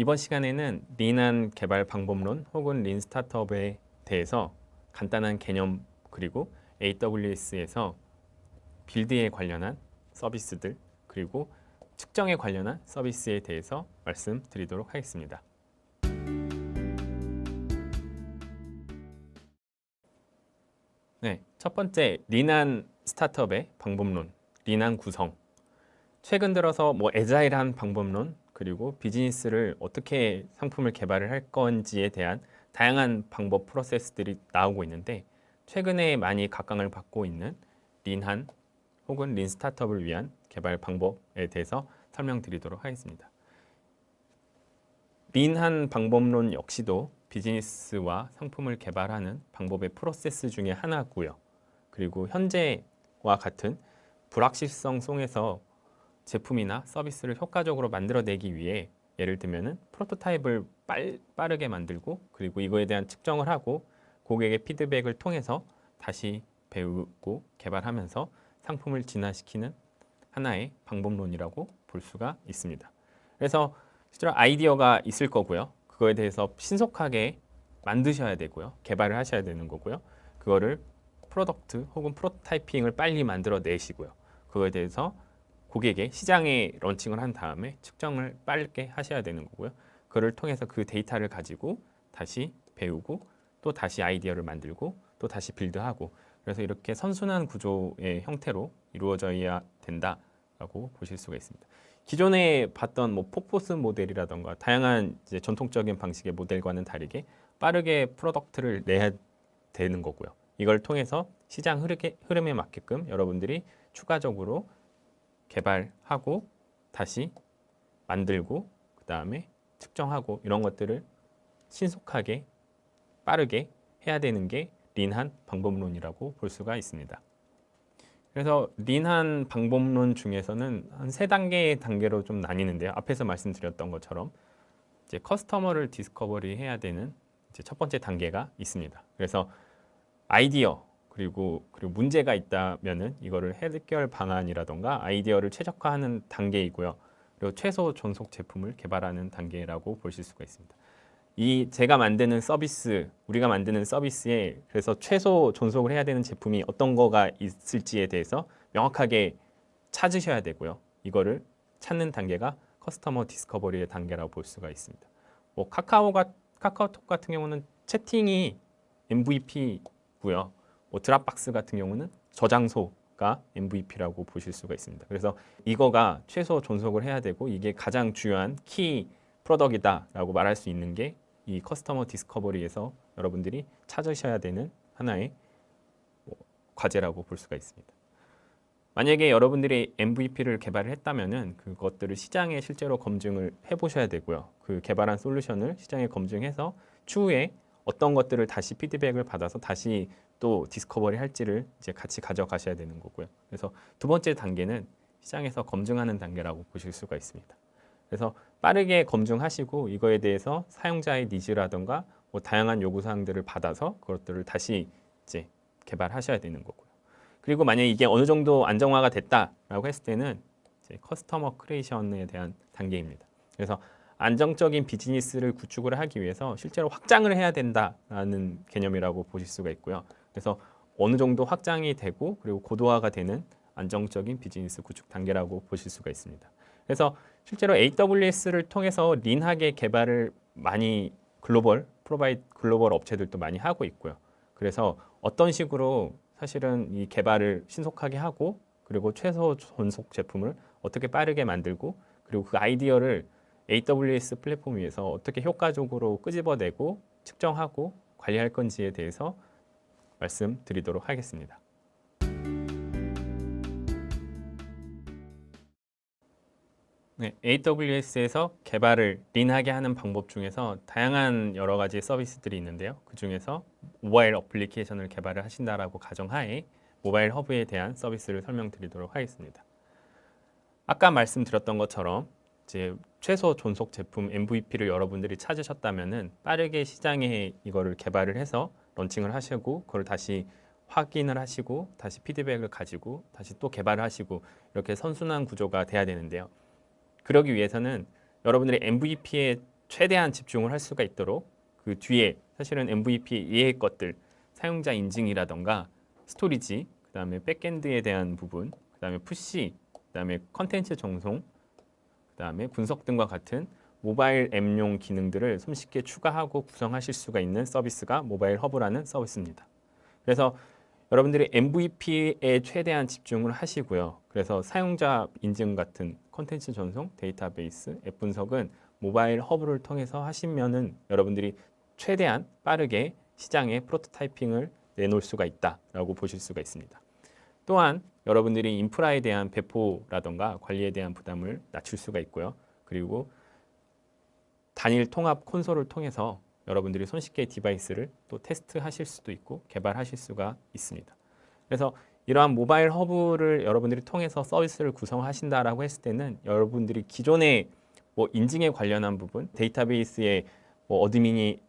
이번 시간에는 린한 개발 방법론 혹은 린 스타트업에 대해서 간단한 개념 그리고 AWS에서 빌드에 관련한 서비스들 그리고 측정에 관련한 서비스에 대해서 말씀드리도록 하겠습니다. 네, 첫 번째 린한 스타트업의 방법론, 린한 구성. 최근 들어서 뭐 에자일한 방법론 그리고 비즈니스를 어떻게 상품을 개발을 할 건지에 대한 다양한 방법 프로세스들이 나오고 있는데 최근에 많이 각광을 받고 있는 린한 혹은 린 스타트업을 위한 개발 방법에 대해서 설명드리도록 하겠습니다. 린한 방법론 역시도 비즈니스와 상품을 개발하는 방법의 프로세스 중에 하나고요. 그리고 현재와 같은 불확실성 속에서 제품이나 서비스를 효과적으로 만들어내기 위해 예를 들면은 프로토타입을 빨, 빠르게 만들고 그리고 이거에 대한 측정을 하고 고객의 피드백을 통해서 다시 배우고 개발하면서 상품을 진화시키는 하나의 방법론이라고 볼 수가 있습니다. 그래서 실제로 아이디어가 있을 거고요. 그거에 대해서 신속하게 만드셔야 되고요. 개발을 하셔야 되는 거고요. 그거를 프로덕트 혹은 프로타이핑을 빨리 만들어 내시고요. 그거에 대해서 고객의 시장에 런칭을 한 다음에 측정을 빠르게 하셔야 되는 거고요. 그를 통해서 그 데이터를 가지고 다시 배우고 또 다시 아이디어를 만들고 또 다시 빌드하고 그래서 이렇게 선순환 구조의 형태로 이루어져야 된다라고 보실 수가 있습니다. 기존에 봤던 뭐 폭포스 모델이라던가 다양한 전통적인 방식의 모델과는 다르게 빠르게 프로덕트를 내야 되는 거고요. 이걸 통해서 시장 흐르게, 흐름에 맞게끔 여러분들이 추가적으로 개발하고 다시 만들고 그 다음에 측정하고 이런 것들을 신속하게 빠르게 해야 되는 게 린한 방법론이라고 볼 수가 있습니다. 그래서 린한 방법론 중에서는 한 세 단계의 단계로 좀 나뉘는데요. 앞에서 말씀드렸던 것처럼 이제 커스터머를 디스커버리 해야 되는 첫 번째 단계가 있습니다. 그래서 아이디어 그리고 그리고 문제가 있다면은 이거를 해결 방안이라던가 아이디어를 최적화하는 단계이고요. 그리고 최소 존속 제품을 개발하는 단계라고 보실 수가 있습니다. 이 제가 만드는 서비스, 우리가 만드는 서비스에 그래서 최소 존속을 해야 되는 제품이 어떤 거가 있을지에 대해서 명확하게 찾으셔야 되고요. 이거를 찾는 단계가 커스터머 디스커버리의 단계라고 볼 수가 있습니다. 뭐 카카오가 카카오톡 같은 경우는 채팅이 MVP고요. 뭐 드랍박스 같은 경우는 저장소가 MVP라고 보실 수가 있습니다. 그래서 이거가 최소 존속을 해야 되고 이게 가장 중요한 키 프로덕이다라고 말할 수 있는 게 이 커스터머 디스커버리에서 여러분들이 찾으셔야 되는 하나의 뭐 과제라고 볼 수가 있습니다. 만약에 여러분들이 MVP를 개발을 했다면은 그것들을 시장에 실제로 검증을 해보셔야 되고요. 그 개발한 솔루션을 시장에 검증해서 추후에 어떤 것들을 다시 피드백을 받아서 다시 또 디스커버리 할지를 이제 같이 가져가셔야 되는 거고요. 그래서 두 번째 단계는 시장에서 검증하는 단계라고 보실 수가 있습니다. 그래서 빠르게 검증하시고 이거에 대해서 사용자의 니즈라든가 뭐 다양한 요구 사항들을 받아서 그것들을 다시 이제 개발하셔야 되는 거고요. 그리고 만약 이게 어느 정도 안정화가 됐다라고 했을 때는 이제 커스터머 크리에이션에 대한 단계입니다. 그래서 안정적인 비즈니스를 구축을 하기 위해서 실제로 확장을 해야 된다라는 개념이라고 보실 수가 있고요. 그래서 어느 정도 확장이 되고 그리고 고도화가 되는 안정적인 비즈니스 구축 단계라고 보실 수가 있습니다. 그래서 실제로 AWS를 통해서 린하게 개발을 많이 글로벌 프로바이 글로벌 업체들도 많이 하고 있고요. 그래서 어떤 식으로 사실은 이 개발을 신속하게 하고 그리고 최소 존속 제품을 어떻게 빠르게 만들고 그리고 그 아이디어를 AWS 플랫폼 위에서 어떻게 효과적으로 끄집어내고 측정하고 관리할 건지에 대해서 말씀드리도록 하겠습니다. 네, AWS에서 개발을 린하게 하는 방법 중에서 다양한 여러 가지 서비스들이 있는데요. 그 중에서 모바일 어플리케이션을 개발을 하신다라고 가정하에 모바일 허브에 대한 서비스를 설명드리도록 하겠습니다. 아까 말씀드렸던 것처럼 이제 최소 존속 제품 MVP를 여러분들이 찾으셨다면은 빠르게 시장에 이거를 개발을 해서 런칭을 하시고 그걸 다시 확인을 하시고 다시 피드백을 가지고 다시 또 개발을 하시고 이렇게 선순환 구조가 돼야 되는데요. 그러기 위해서는 여러분들이 MVP에 최대한 집중을 할 수가 있도록 그 뒤에 사실은 MVP 이외의 것들 사용자 인증이라던가 스토리지 그 다음에 백엔드에 대한 부분 그 다음에 푸시 그 다음에 컨텐츠 정송 그 다음에 분석 등과 같은 모바일 앱용 기능들을 손쉽게 추가하고 구성하실 수가 있는 서비스가 모바일 허브라는 서비스입니다. 그래서 여러분들이 MVP에 최대한 집중을 하시고요. 그래서 사용자 인증 같은 컨텐츠 전송, 데이터베이스, 앱 분석은 모바일 허브를 통해서 하시면은 여러분들이 최대한 빠르게 시장에 프로토타이핑을 내놓을 수가 있다라고 보실 수가 있습니다. 또한 여러분들이 인프라에 대한 배포라던가 관리에 대한 부담을 낮출 수가 있고요. 그리고 단일 통합 콘솔을 통해서 여러분들이 손쉽게 디바이스를 또 테스트하실 수도 있고 개발하실 수가 있습니다. 그래서 이러한 모바일 허브를 여러분들이 통해서 서비스를 구성하신다라고 했을 때는 여러분들이 기존의 뭐 인증에 관련한 부분, 데이터베이스에 뭐 어드민이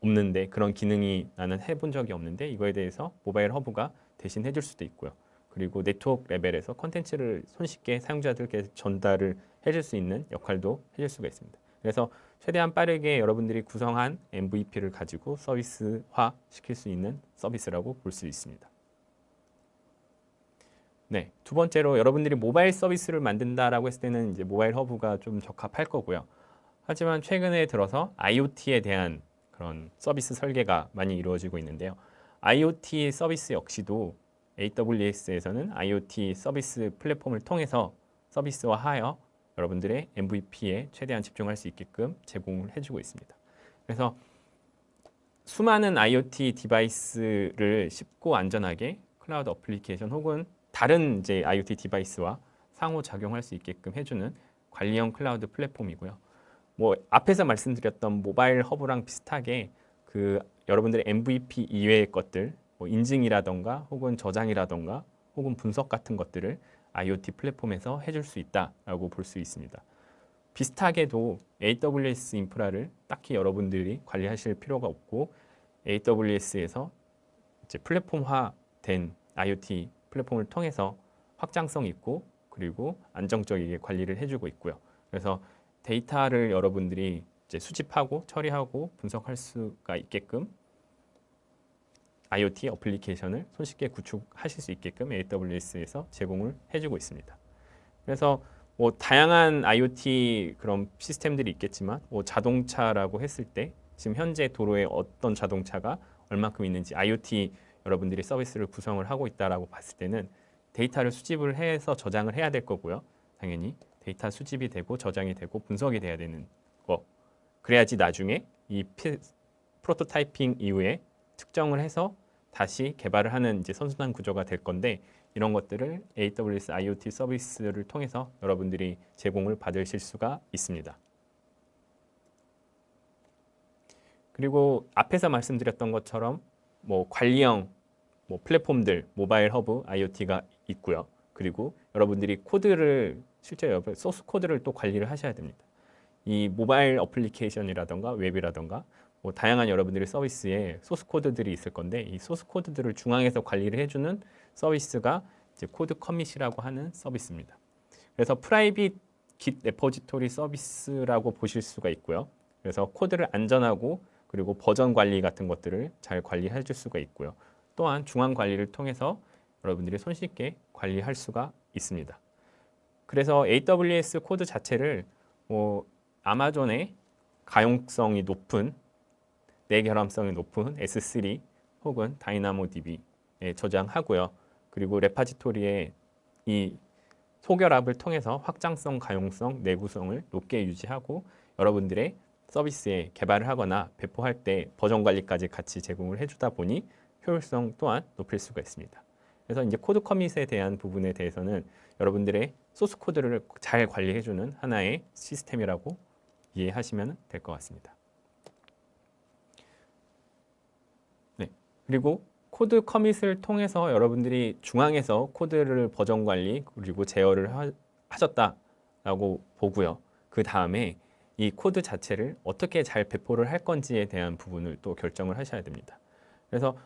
없는데 그런 기능이 나는 해본 적이 없는데 이거에 대해서 모바일 허브가 대신 해줄 수도 있고요. 그리고 네트워크 레벨에서 컨텐츠를 손쉽게 사용자들께 전달을 해줄 수 있는 역할도 해줄 수가 있습니다. 그래서 최대한 빠르게 여러분들이 구성한 MVP를 가지고 서비스화 시킬 수 있는 서비스라고 볼 수 있습니다. 네, 두 번째로 여러분들이 모바일 서비스를 만든다라고 했을 때는 이제 모바일 허브가 좀 적합할 거고요. 하지만 최근에 들어서 IoT에 대한 그런 서비스 설계가 많이 이루어지고 있는데요. IoT 서비스 역시도 AWS에서는 IoT 서비스 플랫폼을 통해서 서비스화하여 여러분들의 MVP에 최대한 집중할 수 있게끔 제공을 해주고 있습니다. 그래서 수많은 IoT 디바이스를 쉽고 안전하게 클라우드 어플리케이션 혹은 다른 이제 IoT 디바이스와 상호 작용할 수 있게끔 해주는 관리형 클라우드 플랫폼이고요. 뭐 앞에서 말씀드렸던 모바일 허브랑 비슷하게 그 여러분들의 MVP 이외의 것들, 뭐 인증이라던가 혹은 저장이라던가 혹은 분석 같은 것들을 IoT 플랫폼에서 해줄 수 있다라고 볼 수 있습니다. 비슷하게도 AWS 인프라를 딱히 여러분들이 관리하실 필요가 없고 AWS에서 이제 플랫폼화된 IoT 플랫폼을 통해서 확장성 있고 그리고 안정적이게 관리를 해주고 있고요. 그래서 데이터를 여러분들이 이제 수집하고 처리하고 분석할 수가 있게끔 IoT 어플리케이션을 손쉽게 구축하실 수 있게끔 AWS에서 제공을 해주고 있습니다. 그래서 뭐 다양한 IoT 그런 시스템들이 있겠지만 뭐 자동차라고 했을 때 지금 현재 도로에 어떤 자동차가 얼마큼 있는지 IoT 여러분들이 서비스를 구성을 하고 있다라고 봤을 때는 데이터를 수집을 해서 저장을 해야 될 거고요. 당연히 데이터 수집이 되고 저장이 되고 분석이 돼야 되는 거. 그래야지 나중에 이 피, 프로토타이핑 이후에 측정을 해서 다시 개발을 하는 이제 선순환 구조가 될 건데 이런 것들을 AWS IoT 서비스를 통해서 여러분들이 제공을 받으실 수가 있습니다. 그리고 앞에서 말씀드렸던 것처럼 뭐 관리형 뭐 플랫폼들, 모바일 허브, IoT가 있고요. 그리고 여러분들이 코드를 실제 소스 코드를 또 관리를 하셔야 됩니다. 이 모바일 어플리케이션이라던가 웹이라던가 뭐 다양한 여러분들의 서비스에 소스 코드들이 있을 건데 이 소스 코드들을 중앙에서 관리를 해주는 서비스가 이제 코드 커밋이라고 하는 서비스입니다. 그래서 프라이빗 깃 레포지토리 서비스라고 보실 수가 있고요. 그래서 코드를 안전하고 그리고 버전 관리 같은 것들을 잘 관리해 줄 수가 있고요. 또한 중앙 관리를 통해서 여러분들이 손쉽게 관리할 수가 있습니다. 그래서 AWS 코드 자체를 뭐 아마존의 가용성이 높은 내결함성이 높은 S3 혹은 다이나모DB에 저장하고요. 그리고 레파지토리의 이 소결합을 통해서 확장성, 가용성, 내구성을 높게 유지하고 여러분들의 서비스에 개발을 하거나 배포할 때 버전 관리까지 같이 제공을 해주다 보니 효율성 또한 높일 수가 있습니다. 그래서 이제 코드 커밋에 대한 부분에 대해서는 여러분들의 소스 코드를 잘 관리해주는 하나의 시스템이라고 이해하시면 될 것 같습니다. 네, 그리고 코드 커밋을 통해서 여러분들이 중앙에서 코드를 버전 관리 그리고 제어를 하, 하셨다라고 보고요. 그 다음에 이 코드 자체를 어떻게 잘 배포를 할 건지에 대한 부분을 또 결정을 하셔야 됩니다. 그래서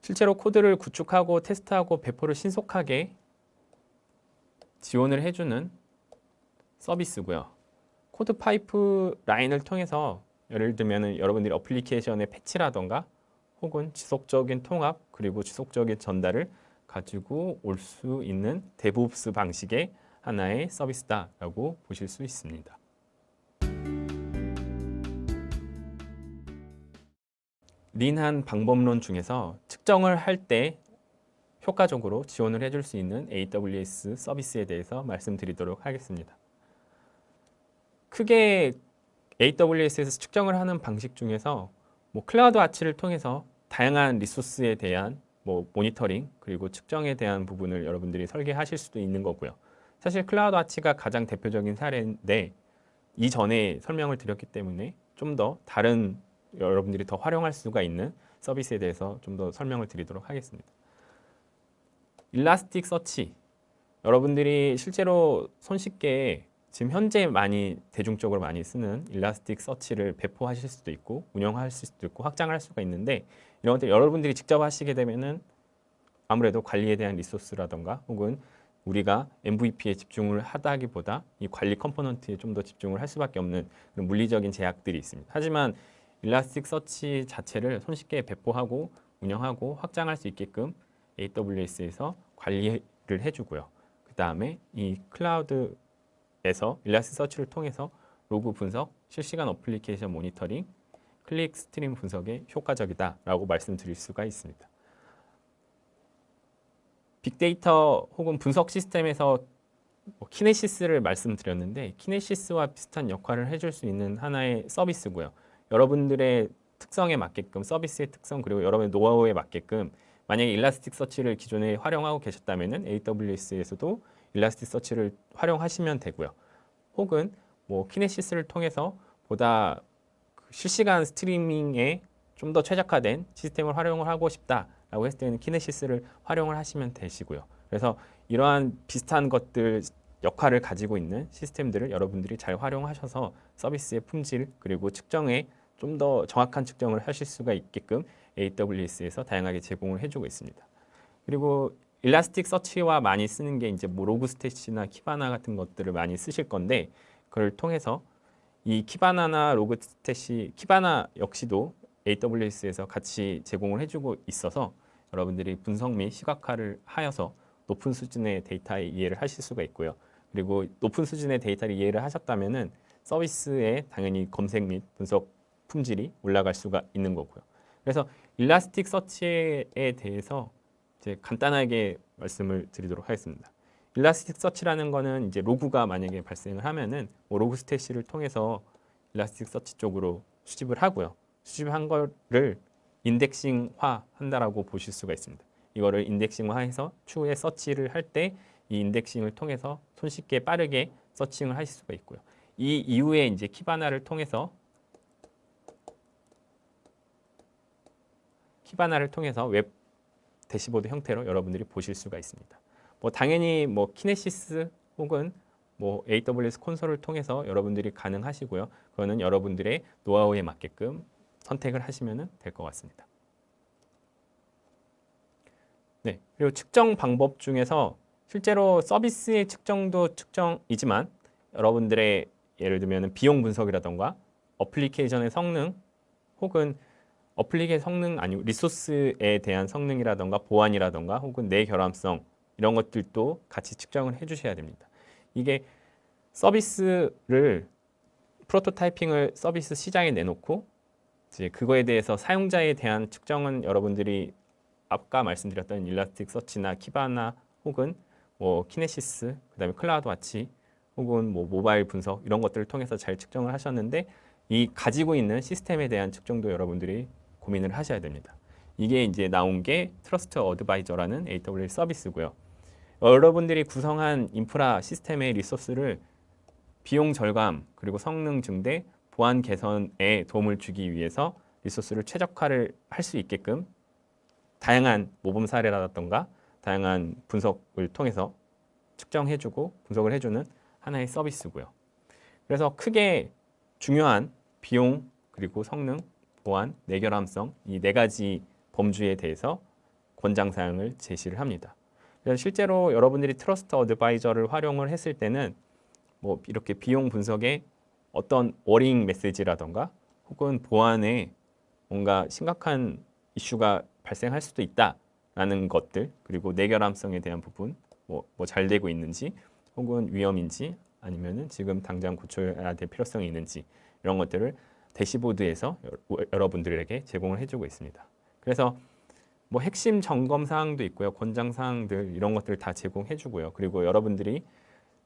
실제로 코드를 구축하고 테스트하고 배포를 신속하게 지원을 해주는 서비스고요. 코드 파이프 라인을 통해서 예를 들면은 여러분들이 어플리케이션의 패치라던가 혹은 지속적인 통합 그리고 지속적인 전달을 가지고 올 수 있는 데브옵스 방식의 하나의 서비스다라고 보실 수 있습니다. 린한 방법론 중에서 측정을 할 때 효과적으로 지원을 해줄 수 있는 AWS 서비스에 대해서 말씀드리도록 하겠습니다. 크게 AWS에서 측정을 하는 방식 중에서 뭐 클라우드 아치를 통해서 다양한 리소스에 대한 뭐 모니터링 그리고 측정에 대한 부분을 여러분들이 설계하실 수도 있는 거고요. 사실 클라우드 아치가 가장 대표적인 사례인데 이전에 설명을 드렸기 때문에 좀 더 다른 여러분들이 더 활용할 수가 있는 서비스에 대해서 좀 더 설명을 드리도록 하겠습니다. 일라스틱 서치 여러분들이 실제로 손쉽게 지금 현재 많이 대중적으로 많이 쓰는 일라스틱 서치를 배포하실 수도 있고 운영하실 수도 있고 확장할 수가 있는데 이런 것들 여러분들이 직접 하시게 되면은 아무래도 관리에 대한 리소스라던가 혹은 우리가 MVP에 집중을 하다기보다 이 관리 컴포넌트에 좀 더 집중을 할 수밖에 없는 그런 물리적인 제약들이 있습니다. 하지만 일라스틱 서치 자체를 손쉽게 배포하고 운영하고 확장할 수 있게끔 AWS에서 관리를 해주고요. 그 다음에 이 클라우드에서 일라스틱 서치를 통해서 로그 분석, 실시간 어플리케이션 모니터링, 클릭 스트림 분석에 효과적이다라고 말씀드릴 수가 있습니다. 빅데이터 혹은 분석 시스템에서 뭐 키네시스를 말씀드렸는데 키네시스와 비슷한 역할을 해줄 수 있는 하나의 서비스고요. 여러분들의 특성에 맞게끔 서비스의 특성 그리고 여러분의 노하우에 맞게끔 만약에 일라스틱 서치를 기존에 활용하고 계셨다면은 AWS에서도 일라스틱 서치를 활용하시면 되고요. 혹은 뭐 키네시스를 통해서 보다 그 실시간 스트리밍에 좀 더 최적화된 시스템을 활용을 하고 싶다라고 했을 때는 키네시스를 활용을 하시면 되시고요. 그래서 이러한 비슷한 것들 역할을 가지고 있는 시스템들을 여러분들이 잘 활용하셔서 서비스의 품질 그리고 측정에 좀 더 정확한 측정을 하실 수가 있게끔 AWS에서 다양하게 제공을 해주고 있습니다. 그리고 일라스틱 서치와 많이 쓰는 게 이제 뭐 로그 스태시나 키바나 같은 것들을 많이 쓰실 건데 그걸 통해서 이 키바나나 로그 스태시 키바나 역시도 AWS에서 같이 제공을 해주고 있어서 여러분들이 분석 및 시각화를 하여서 높은 수준의 데이터의 이해를 하실 수가 있고요. 그리고 높은 수준의 데이터를 이해를 하셨다면 은 서비스에 당연히 검색 및 분석 품질이 올라갈 수가 있는 거고요. 그래서 일라스틱 서치에 대해서 이제 간단하게 말씀을 드리도록 하겠습니다. 일라스틱 서치라는 거는 이제 로그가 만약에 발생을 하면은 뭐 로그 스태시를 통해서 일라스틱 서치 쪽으로 수집을 하고요. 수집한 거를 인덱싱화 한다라고 보실 수가 있습니다. 이거를 인덱싱화해서 추후에 서치를 할 때 이 인덱싱을 통해서 손쉽게 빠르게 서칭을 하실 수가 있고요. 이 이후에 이제 키바나를 통해서 키바나를 통해서 웹 대시보드 형태로 여러분들이 보실 수가 있습니다. 뭐 당연히 뭐 키네시스 혹은 뭐 AWS 콘솔을 통해서 여러분들이 가능하시고요. 그거는 여러분들의 노하우에 맞게끔 선택을 하시면 될 것 같습니다. 네, 그리고 측정 방법 중에서 실제로 서비스의 측정도 측정이지만 여러분들의 예를 들면 비용 분석이라던가 어플리케이션의 성능 혹은 어플리케이션 성능 아니고 리소스에 대한 성능이라던가 보안이라던가 혹은 내 결함성 이런 것들도 같이 측정을 해주셔야 됩니다. 이게 서비스를 프로토타이핑을 서비스 시장에 내놓고 이제 그거에 대해서 사용자에 대한 측정은 여러분들이 아까 말씀드렸던 일라스틱 서치나 키바나 혹은 뭐 키네시스 그다음에 클라우드 와치 혹은 뭐 모바일 분석 이런 것들을 통해서 잘 측정을 하셨는데 이 가지고 있는 시스템에 대한 측정도 여러분들이 고민을 하셔야 됩니다. 이게 이제 나온 게 트러스트 어드바이저라는 AWS 서비스고요. 여러분들이 구성한 인프라 시스템의 리소스를 비용 절감 그리고 성능 증대, 보안 개선에 도움을 주기 위해서 리소스를 최적화를 할 수 있게끔 다양한 모범 사례라던가 다양한 분석을 통해서 측정해주고 분석을 해주는 하나의 서비스고요. 그래서 크게 중요한 비용 그리고 성능 보안, 내결함성 이 네 가지 범주에 대해서 권장 사항을 제시를 합니다. 실제로 여러분들이 트러스트 어드바이저를 활용을 했을 때는 뭐 이렇게 비용 분석에 어떤 워링 메시지라던가 혹은 보안에 뭔가 심각한 이슈가 발생할 수도 있다라는 것들 그리고 내결함성에 대한 부분 뭐뭐잘 되고 있는지 혹은 위험인지 아니면은 지금 당장 고쳐야 될 필요성이 있는지 이런 것들을 대시보드에서 여- 여러분들에게 제공을 해주고 있습니다. 그래서 뭐 핵심 점검 사항도 있고요, 권장 사항들 이런 것들 다 제공해 주고요. 그리고 여러분들이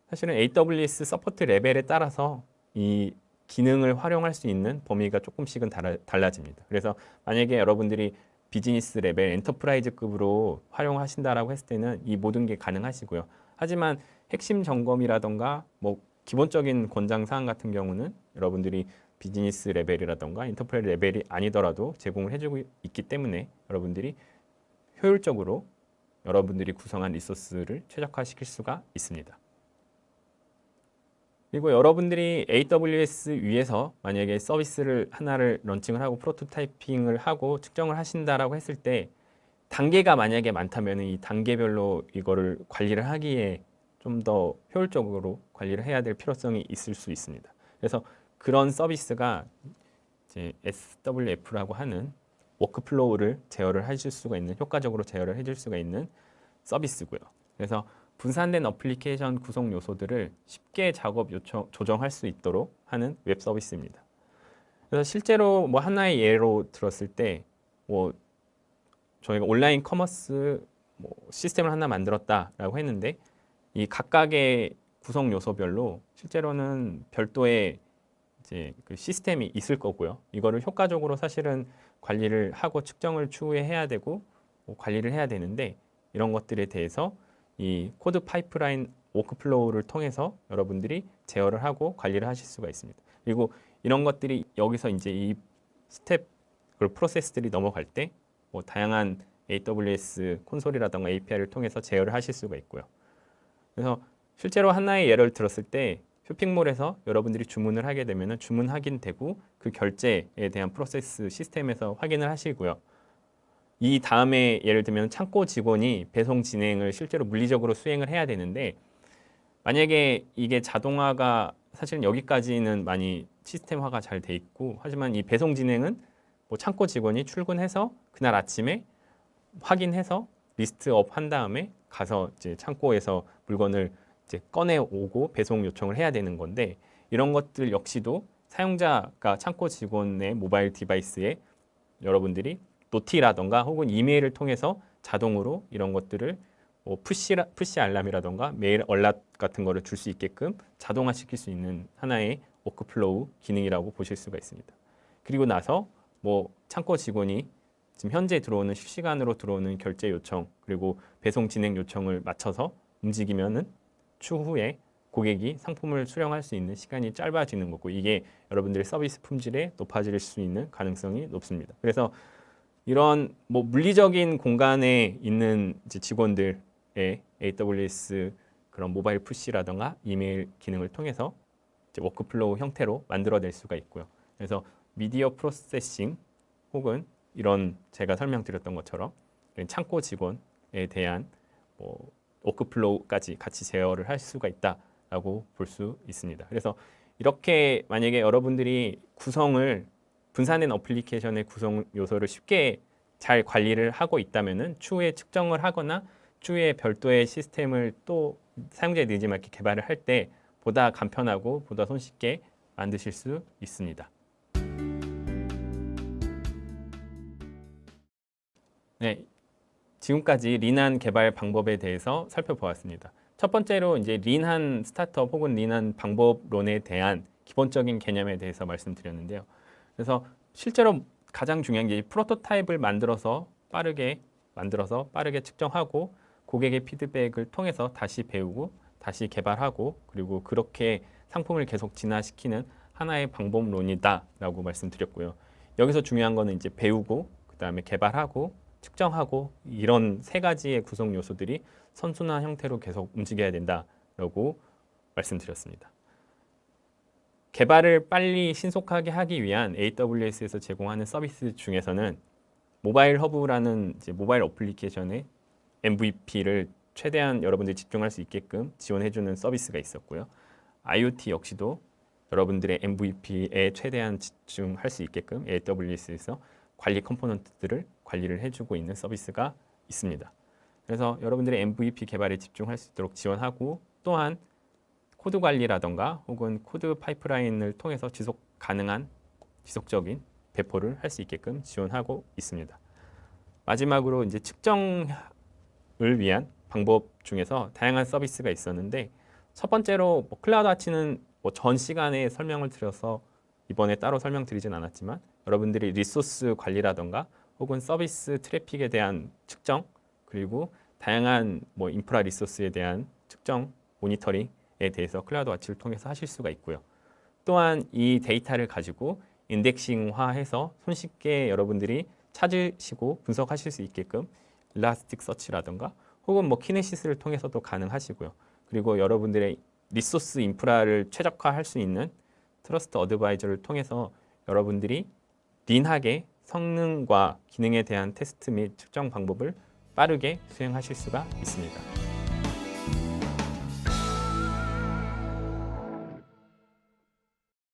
사실은 AWS 서포트 레벨에 따라서 이 기능을 활용할 수 있는 범위가 조금씩은 달라, 달라 집니다. 그래서 만약에 여러분들이 비즈니스 레벨, 엔터프라이즈급으로 활용하신다라고 했을 때는 이 모든 게 가능하시고요. 하지만 핵심 점검이라던가 뭐 기본적인 권장 사항 같은 경우는 여러분들이 비즈니스 레벨이라던가 엔터프라이즈 레벨이 아니더라도 제공을 해주고 있기 때문에 여러분들이 효율적으로 여러분들이 구성한 리소스를 최적화시킬 수가 있습니다. 그리고 여러분들이 AWS 위에서 만약에 서비스를 하나를 런칭을 하고 프로토타이핑을 하고 측정을 하신다라고 했을 때 단계가 만약에 많다면 이 단계별로 이거를 관리를 하기에 좀 더 효율적으로 관리를 해야 될 필요성이 있을 수 있습니다. 그래서 그런 서비스가 SWF라고 하는 워크플로우를 제어를 해줄 수가 있는 효과적으로 제어를 해줄 수가 있는 서비스고요. 그래서 분산된 어플리케이션 구성 요소들을 쉽게 작업 요청 조정할 수 있도록 하는 웹 서비스입니다. 그래서 실제로 뭐 하나의 예로 들었을 때 뭐 저희가 온라인 커머스 뭐 시스템을 하나 만들었다라고 했는데 이 각각의 구성 요소별로 실제로는 별도의 이제 그 시스템이 있을 거고요. 이거를 효과적으로 사실은 관리를 하고 측정을 추후에 해야 되고 뭐 관리를 해야 되는데 이런 것들에 대해서 이 코드 파이프라인 워크플로우를 통해서 여러분들이 제어를 하고 관리를 하실 수가 있습니다. 그리고 이런 것들이 여기서 이제 이 스텝 그 프로세스들이 넘어갈 때 뭐 다양한 AWS 콘솔이라던가 API를 통해서 제어를 하실 수가 있고요. 그래서 실제로 하나의 예를 들었을 때 쇼핑몰에서 여러분들이 주문을 하게 되면 주문 확인되고 그 결제에 대한 프로세스 시스템에서 확인을 하시고요. 이 다음에 예를 들면 창고 직원이 배송 진행을 실제로 물리적으로 수행을 해야 되는데 만약에 이게 자동화가 사실은 여기까지는 많이 시스템화가 잘 돼 있고 하지만 이 배송 진행은 뭐 창고 직원이 출근해서 그날 아침에 확인해서 리스트업 한 다음에 가서 이제 창고에서 물건을 이제 꺼내 오고 배송 요청을 해야 되는 건데 이런 것들 역시도 사용자가 창고 직원의 모바일 디바이스에 여러분들이 노티라던가 혹은 이메일을 통해서 자동으로 이런 것들을 뭐 푸시 푸시 알람이라던가 메일 얼랏 같은 거를 줄 수 있게끔 자동화 시킬 수 있는 하나의 워크플로우 기능이라고 보실 수가 있습니다. 그리고 나서 뭐 창고 직원이 지금 현재 들어오는 실시간으로 들어오는 결제 요청 그리고 배송 진행 요청을 맞춰서 움직이면은 추후에 고객이 상품을 수령할 수 있는 시간이 짧아지는 거고 이게 여러분들의 서비스 품질에 높아질 수 있는 가능성이 높습니다. 그래서 이런 뭐 물리적인 공간에 있는 직원들의 AWS 그런 모바일 푸시라던가 이메일 기능을 통해서 워크플로우 형태로 만들어낼 수가 있고요. 그래서 미디어 프로세싱 혹은 이런 제가 설명드렸던 것처럼 창고 직원에 대한 뭐 워크플로우까지 같이 제어를 할 수가 있다라고 볼 수 있습니다. 그래서 이렇게 만약에 여러분들이 구성을 분산된 어플리케이션의 구성 요소를 쉽게 잘 관리를 하고 있다면은 추후에 측정을 하거나 추후에 별도의 시스템을 또 사용자의 니즈에 맞게 개발을 할 때 보다 간편하고 보다 손쉽게 만드실 수 있습니다. 네, 지금까지 린한 개발 방법에 대해서 살펴보았습니다. 첫 번째로 이제 린한 스타트업 혹은 린한 방법론에 대한 기본적인 개념에 대해서 말씀드렸는데요. 그래서 실제로 가장 중요한 게 프로토타입을 만들어서 빠르게 만들어서 빠르게 측정하고 고객의 피드백을 통해서 다시 배우고 다시 개발하고 그리고 그렇게 상품을 계속 진화시키는 하나의 방법론이다라고 말씀드렸고요. 여기서 중요한 거는 이제 배우고 그다음에 개발하고 측정하고 이런 세 가지의 구성 요소들이 선순환 형태로 계속 움직여야 된다라고 말씀드렸습니다. 개발을 빨리 신속하게 하기 위한 AWS에서 제공하는 서비스 중에서는 모바일 허브라는 모바일 어플리케이션의 MVP를 최대한 여러분들이 집중할 수 있게끔 지원해주는 서비스가 있었고요. IoT 역시도 여러분들의 MVP에 최대한 집중할 수 있게끔 AWS에서 관리 컴포넌트들을 관리를 해주고 있는 서비스가 있습니다. 그래서 여러분들의 MVP 개발에 집중할 수 있도록 지원하고 또한 코드 관리라던가 혹은 코드 파이프라인을 통해서 지속 가능한 지속적인 배포를 할 수 있게끔 지원하고 있습니다. 마지막으로 이제 측정을 위한 방법 중에서 다양한 서비스가 있었는데 첫 번째로 뭐 클라우드 아치는 뭐 전 시간에 설명을 드려서 이번에 따로 설명드리진 않았지만 여러분들이 리소스 관리라던가 혹은 서비스 트래픽에 대한 측정 그리고 다양한 뭐 인프라 리소스에 대한 측정 모니터링에 대해서 클라우드 와치를 통해서 하실 수가 있고요. 또한 이 데이터를 가지고 인덱싱화해서 손쉽게 여러분들이 찾으시고 분석하실 수 있게끔 일라스틱 서치라던가 혹은 뭐 키네시스를 통해서도 가능하시고요. 그리고 여러분들의 리소스 인프라를 최적화할 수 있는 트러스트 어드바이저를 통해서 여러분들이 린하게 성능과 기능에 대한 테스트 및 측정 방법을 빠르게 수행하실 수가 있습니다.